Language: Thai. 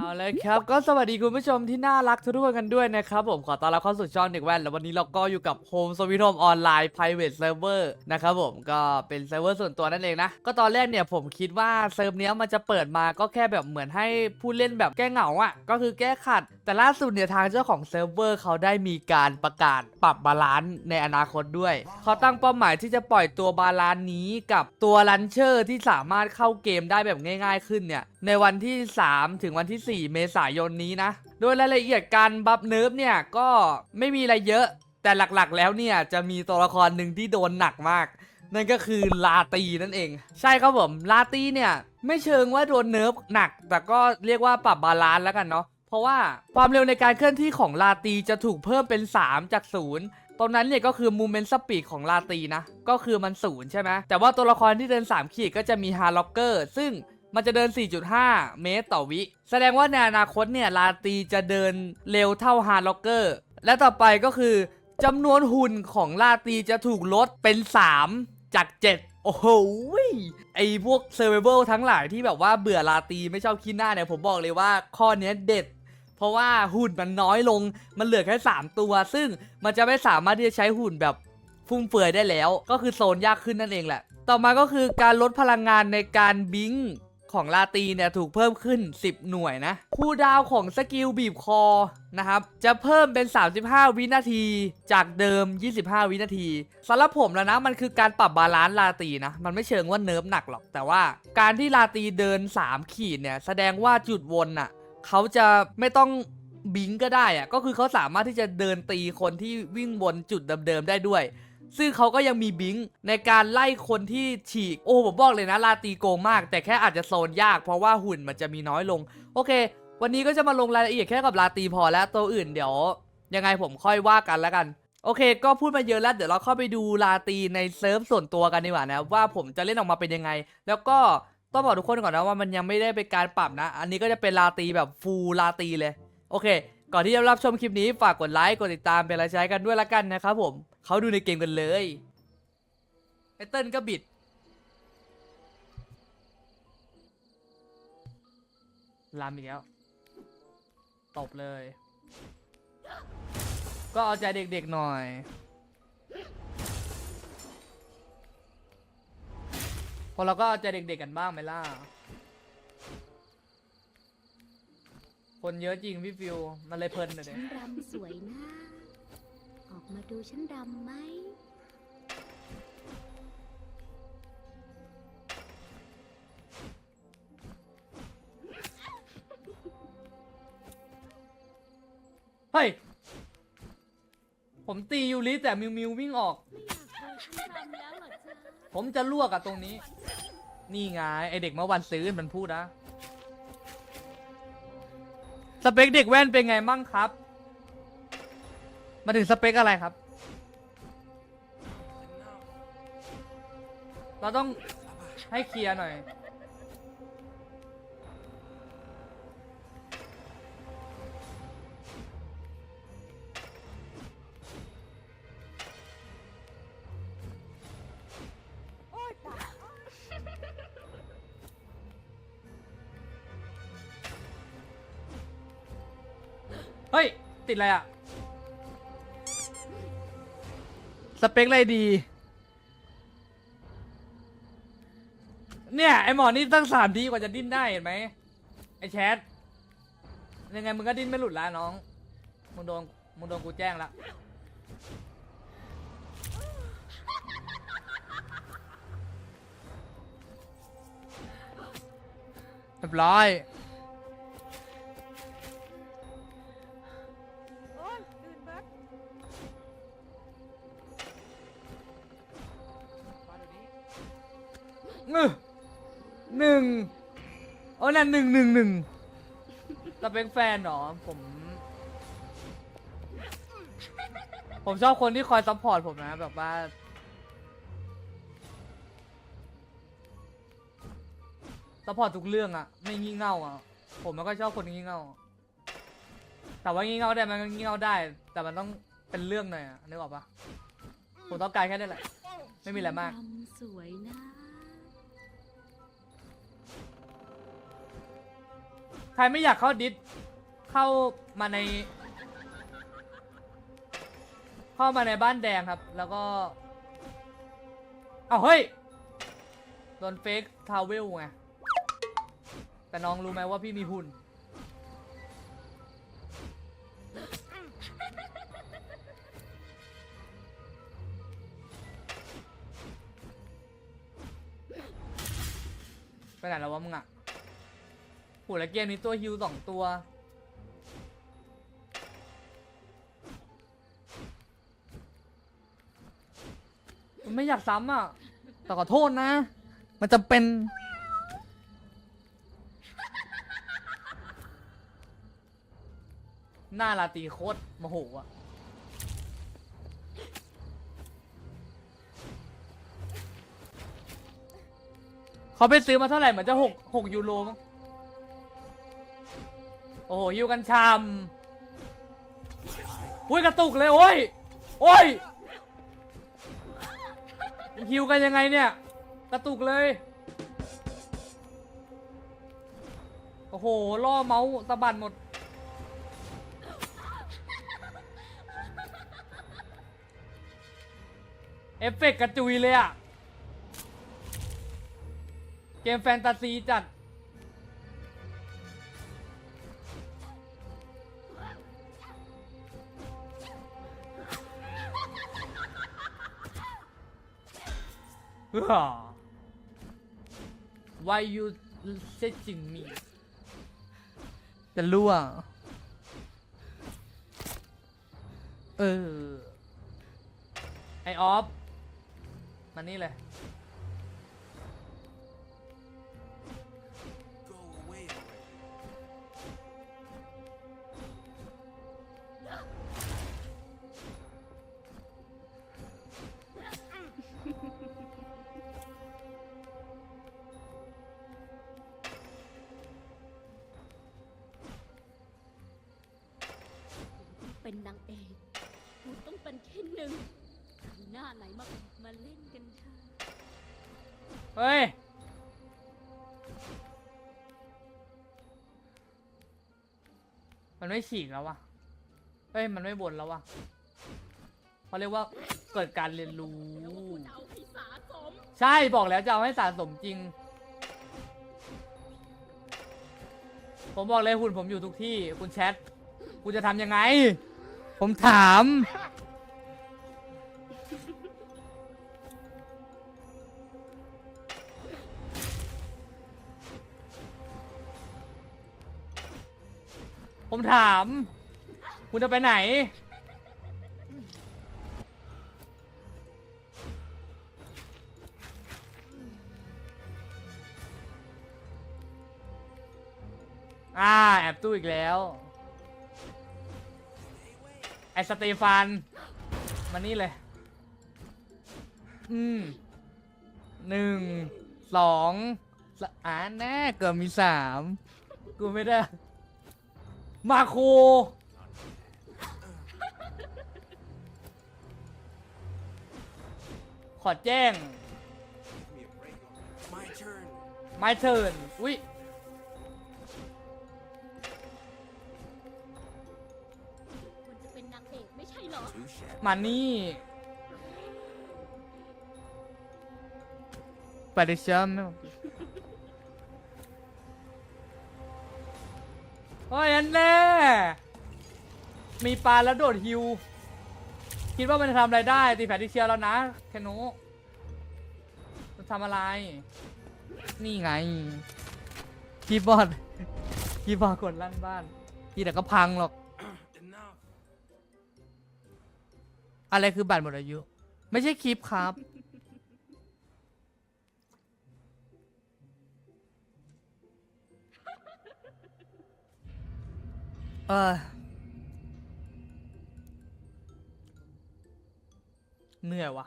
เอาเลยครับ ก็สวัสดีคุณผู้ชมที่น่ารักทุกคนกันด้วยนะครับผมขอต้อนรับเข้าสู่ช่องเด็กแว่น แล้ววันนี้เราก็อยู่กับ Home Sweet Home Online Private Server นะครับผมก็เป็นเซิร์ฟเวอร์ส่วนตัวนั่นเองนะ ก็ตอนแรกเนี่ยผมคิดว่าเซิร์ฟเนี้ยมันจะเปิดมาก็แค่แบบเหมือนให้ผู้เล่นแบบแก้เหงาอะก็คือแก้ขัด แต่ล่าสุดเนี่ยทางเจ้าของเซิร์ฟเวอร์เขาได้มีการประกาศปรับบาลานซ์ในอนาคตด้วยเขาตั้งเป้าหมายที่จะปล่อยตัวบาลานซ์นี้กับตัวลันเชอร์ที่สามารถเข้าเกมได้แบบง่าย ๆขึ้นเนี่ยในวันที่ 3 ถึงวันที่4 เมษายนนี้นะ โดยรายละเอียดการบัฟเนิร์ฟเนี่ยก็ไม่มีอะไรเยอะ แต่หลักๆ แล้วเนี่ยจะมีตัวละครหนึ่งที่โดนหนักมาก นั่นก็คือลาตีนั่นเอง ใช่ครับผมลาตีเนี่ยไม่เชิงว่าโดนเนิร์ฟหนัก แต่ก็เรียกว่าปรับบาลานซ์แล้วกันเนาะ เพราะว่าความเร็วในการเคลื่อนที่ของลาตีจะถูกเพิ่มเป็น 3 จาก 0ตรงนั้นเนี่ยก็คือ Movement Speed ของลาตีนะ ก็คือมันศูนย์ใช่ไหมแต่ว่าตัวละครที่เดิน 3 ขีดก็จะมีฮาร์ล็อกเกอร์ซึ่ง มันจะเดิน 4.5 เมตรต่อวิ แสดงว่าในอนาคตเนี่ยลาตีจะเดินเร็วเท่าฮาร์ล็อกเกอร์ และต่อไปก็คือจำนวนหุ่นของลาตีจะถูกลดเป็น 3 จาก 7 โอ้โหไอพวกเซอร์ไ a เบิลทั้งหลายที่แบบว่าเบื่อลาตีไม่ชอบขี้หน้าเนี่ย ผมบอกเลยว่าข้อนี้เด็ด เพราะว่าหุ่นมันน้อยลงมันเหลือแค่ 3 ตัว ซึ่งมันจะไม่สามารถที่จะใช้หุ่นแบบฟุ่มเฟือยได้แล้ว ก็คือโซนยากขึ้นนั่นเองแหละ ต่อมาก็คือการลดพลังงานในการบิง ของลาตีเนี่ยถูกเพิ่มขึ้น 10 หน่วยนะคูดาวของสกิลบีบคอนะครับจะเพิ่มเป็น 35 วินาที จากเดิม 25 วินาทีสำหรับผมแล้วนะมันคือการปรับบาลานซ์ลาตีนะ มันไม่เชิงว่าเนิร์ฟหนักหรอก แต่ว่าการที่ลาตีเดิน 3 ขีดเนี่ยแสดงว่าจุดวนน่ะเขาจะไม่ต้องบิงก็ได้อะก็คือเขาสามารถที่จะเดินตีคนที่วิ่งวนจุดเดิมๆได้ด้วย ซึ่งเขาก็ยังมีบิงในการไล่คนที่ฉีก โอ้ผมบอกเลยนะลาตีโกงมาก แต่แค่อาจจะโซนยากเพราะว่าหุ่นมันจะมีน้อยลง โอเค วันนี้ก็จะมาลงรายละเอียดแค่กับลาตีพอแล้วตัวอื่นเดี๋ยว ยังไงผมค่อยว่ากันแล้วกันโอเค ก็พูดมาเยอะแล้ว เดี๋ยวเราเข้าไปดูลาตีในเซิร์ฟส่วนตัวกันดีกว่านะ ว่าผมจะเล่นออกมาเป็นยังไง แล้วก็ต้องบอกทุกคนก่อนนะว่ามันยังไม่ได้เป็นการปรับนะ อันนี้ก็จะเป็นลาตีแบบฟูลลาตีเลย โอเค ก่อนที่จะรับชมคลิปนี้ฝากกดไลค์กดติดตามเป็นกำลังใจกันด้วยละกันนะครับผม เขาดูในเกมกันเลยไอเติ้ลก็บิด ลามอีกแล้ว ตบเลย ก็เอาใจเด็กๆหน่อย พอเราก็เอาใจเด็กๆกันบ้างไหมล่ะ คนเยอะจริงพี่ฟิว มันเลยเพลินเลยฉันรำสวยนะออก มาดูฉันรำไหม เฮ้ย ผมตียูริแต่มิวมิววิ่งออกไม่อยากดูฉันรำแล้วเหรอจ๊ะผมจะลวกอะตรงนี้ นี่ไง ไอเด็กเมื่อวันซื้อมันพูดนะ สเปคเด็กแว่นเป็นไงมั่งครับ มาถึงสเปคอะไรครับ เราต้องให้เคลียร์หน่อย เฮ้ย ติดอะไรอะ สเปคอะไรดี เนี่ยไอหมอนี่ตั้งสามดีกว่าจะดิ้นได้เห็นไหมไอแชทยังไงมึงก็ดิ้นไม่หลุดละน้องมึงโดนมึงโดนกูแจ้งละเรียบร้อย งหนึ่งโอ้นั่นหนึ่งหนึ่งหนึ่งเราเป็นแฟนเหรอผม ผมชอบคนที่คอยซัพพอร์ตผมนะ แบบว่า ซัพพอร์ตทุกเรื่องอะไม่งี่เง่าอะผมมันก็ชอบคนงี่เง่า แต่ว่างี่เง่าได้มันก็งี่เง่าได้ แต่มันต้องเป็นเรื่องหน่อยอะนึกออกปะผมต้องการแค่นี้แหละ ไม่มีอะไรมากฉันรำสวยนะ รรไม่อยากเข้าดิสเข้ามาใน เข้ามาในบ้านแดงครับ แล้วก็เอาเฮ้ยโดนเฟกทาวเวลไงแต่น้องรู้ไหมว่าพี่มีหุ่น ไปไหนแล้ววะมึงอะ หแล้วเกมนี้ตัวฮิวสองตัวมันไม่อยากซ้ำอะ แต่ขอโทษนะ มันจะเป็น หน้าลาตีโคตรโมโหอะเขาไปซื้อมาเท่าไหร่เหมือนจะหกหกยูโรมั้ง โอ้โหฮิวกันชามอุ้ยกระตุกเลยโอ้ยโอ้ยฮิวกันยังไงเนี่ย กระตุกเลย โอ้โห ล่อเมาส์สะบัดหมด เอฟเฟกกระจุยเลยอะเกมแฟนตาซีจัด Why you searching me จะรั่วเออ ไอออฟมานี่เลย เป็นนางเอกคุณต้องเป็นแค่หนึ่งมีหน้าไหนมามาเล่นกันเถอะเฮ้ย มันไม่ฉีกแล้ววะเฮ้ย มันไม่บ่นแล้ววะเขาเรียกว่าเกิดการเรียนรู้ แล้วว่าคุณจะเอาให้สาสม ใช่บอกแล้วจะเอาให้สะสมจริง ผมบอกเลยหุ่นผมอยู่ทุกที่ คุณแชท คุณจะทำยังไง ผมถาม ผมถาม คุณจะไปไหน อ่า แอบตู้อีกแล้ว ไอสเตฟานมานี่เลย อืมหนึ่งสองสอ่าแน่เกือบมีสามกูไม่ได้ มาโคขอแจ้ง Give me a break already. My turn. ไม้เทิร์นอุ้ย มานี่ไปดิเชมโอ้ยอันแน่มีปลาแล้วโดดฮิว คิดว่ามันจะทำอะไรได้ ตีแผลที่เชียร์แล้วนะแคโนจะทำอะไร นี่ไงคีย์บอร์ดคีย์บอร์ดกดลั่นบ้าน ทีแต่ก็พังหรอก อะไรคือบัตรหมดอายุ ไม่ใช่คลิปครับ เออเหนื่อยวะ